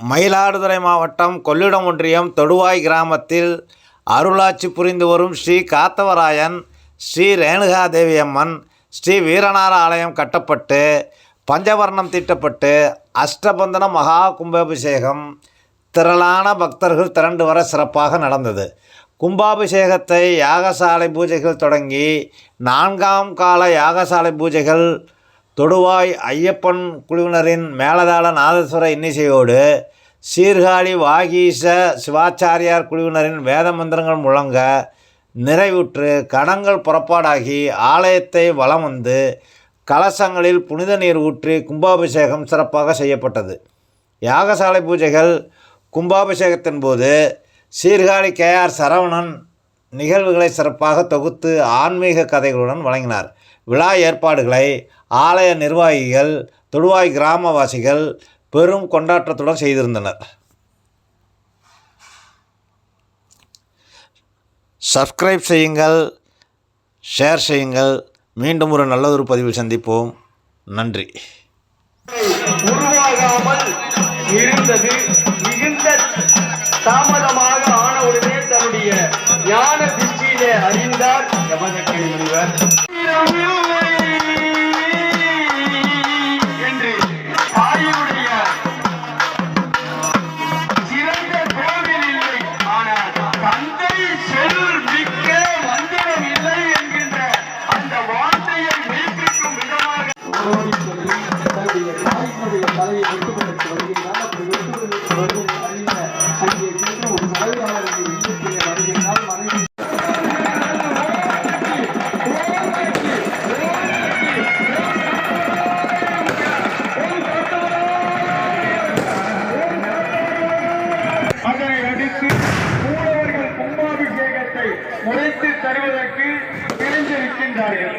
மயிலாடுதுறை மாவட்டம் கொள்ளிடம் ஒன்றியம் தொடுவாய் கிராமத்தில் அருளாட்சி புரிந்து வரும் ஸ்ரீ காத்தவராயன் ஸ்ரீ ரேணுகா தேவியம்மன் ஸ்ரீ வீரனார் ஆலயம் கட்டப்பட்டு பஞ்சவர்ணம் தீட்டப்பட்டு அஷ்டபந்தன மகா கும்பாபிஷேகம் திரளான பக்தர்கள் திரண்டு வர சிறப்பாக நடந்தது. கும்பாபிஷேகத்தை யாகசாலை பூஜைகள் தொடங்கி நான்காம் கால யாகசாலை பூஜைகள் தொடுவாய் ஐயப்பன் குழுவினரின் மேலதாள நாதஸ்வர இன்னிசையோடு சீர்காழி வாகீச சிவாச்சாரியார் குழுவினரின் வேத மந்திரங்கள் முழங்க நிறைவுற்று கணங்கள் புறப்பாடாகி ஆலயத்தை வலம் வந்து கலசங்களில் புனித நீர் ஊற்றி கும்பாபிஷேகம் சிறப்பாக செய்யப்பட்டது. யாகசாலை பூஜைகள் கும்பாபிஷேகத்தின் போது சீர்காழி கேஆர் சரவணன் நிகழ்வுகளை சிறப்பாக தொகுத்து ஆன்மீக கதைகளுடன் வழங்கினார். விழா ஏற்பாடுகளை ஆலய நிர்வாகிகள் தொடுவாய் கிராமவாசிகள் பெரும் கொண்டாட்டத்துடன் செய்திருந்தனர். சப்ஸ்கிரைப் செய்யுங்கள் ஷேர் செய்யுங்கள். மீண்டும் ஒரு நல்லதொரு பதிவில் சந்திப்போம். நன்றி. உருவாகாமல் இருந்தது மிகுந்த தாமதமாக ஞான திருச்சியிலே அறிந்தார் யமதக்கணி முனிவர் என்று தாயினுடைய சிறந்த கோவில் இல்லை. ஆனால் தந்தை மிக்க மந்திரம் இல்லை என்கின்ற அந்த வார்த்தையை மெய்ப்பிக்கும் விதமாக அதனை அடுத்து மூலவர்கள் கும்பாபிஷேகத்தை முடித்து தருவதற்கு தெரிஞ்சிருக்கின்றார்கள்